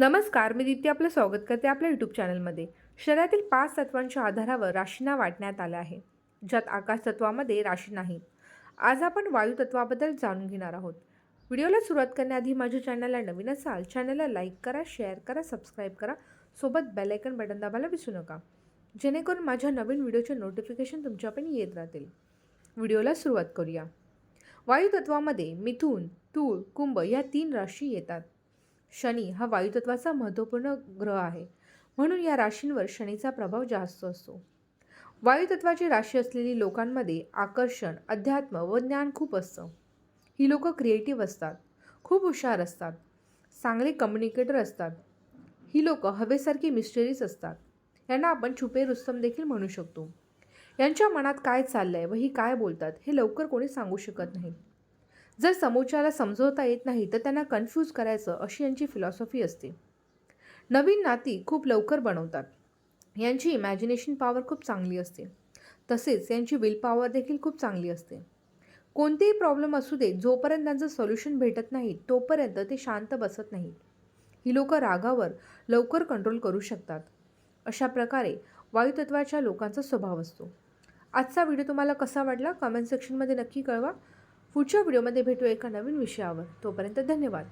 नमस्कार मी दित्य आपलं स्वागत करते आपल्या यूट्यूब चॅनलमध्ये. शरीरातील पाच तत्वांच्या आधारावर राशींना वाटण्यात आलं आहे ज्यात आकाश तत्वामध्ये राशी नाही. आज आपण वायू तत्वाबद्दल जाणून घेणार आहोत. व्हिडिओला सुरुवात करण्याआधी माझ्या चॅनलला नवीन असाल चॅनलला लाईक करा शेअर करा सबस्क्राईब करा सोबत बेलायकन बटन दाबायला विसरू नका. जेणेकरून माझ्या नवीन व्हिडिओचे नोटिफिकेशन तुमच्यापर्यंत येत राहतील. व्हिडिओला सुरुवात करूया. वायुतत्वामध्ये मिथून तूळ कुंभ या तीन राशी येतात. शनी हा वायुतत्वाचा महत्त्वपूर्ण ग्रह आहे. म्हणून या राशींवर शनीचा प्रभाव जास्त असतो. वायुतत्वाची राशी असलेली लोकांमध्ये आकर्षण अध्यात्म व ज्ञान खूप असतं. ही लोकं क्रिएटिव्ह असतात. खूप हुशार असतात. चांगले कम्युनिकेटर असतात. ही लोकं हवेसारखी मिस्टरीज असतात. यांना आपण छुपे रुस्तम देखील म्हणू शकतो. यांच्या मनात काय चाललं आहे व ही काय बोलतात हे लवकर कोणी सांगू शकत नाही. जर समोरच्याला समजवता येत नाही तर त्यांना कन्फ्यूज करायचं अशी यांची फिलॉसॉफी असते. नवीन नाती खूप लवकर बनवतात. यांची इमॅजिनेशन पॉवर खूप चांगली असते. तसेच यांची विल पॉवर देखील खूप चांगली असते. कोणतेही प्रॉब्लेम असू दे जोपर्यंत त्यांचं सोल्युशन भेटत नाही तोपर्यंत ते शांत बसत नाहीत. ही लोक रागावर लवकर कंट्रोल करू शकतात. अशा प्रकारे वायुतत्वाच्या लोकांचा स्वभाव असतो. आजचा व्हिडिओ तुम्हाला कसा वाटला? कमेंट सेक्शनमध्ये नक्की कळवा. पुढच्या व्हिडिओमध्ये भेटू एका नवीन विषयावर. तोपर्यंत धन्यवाद.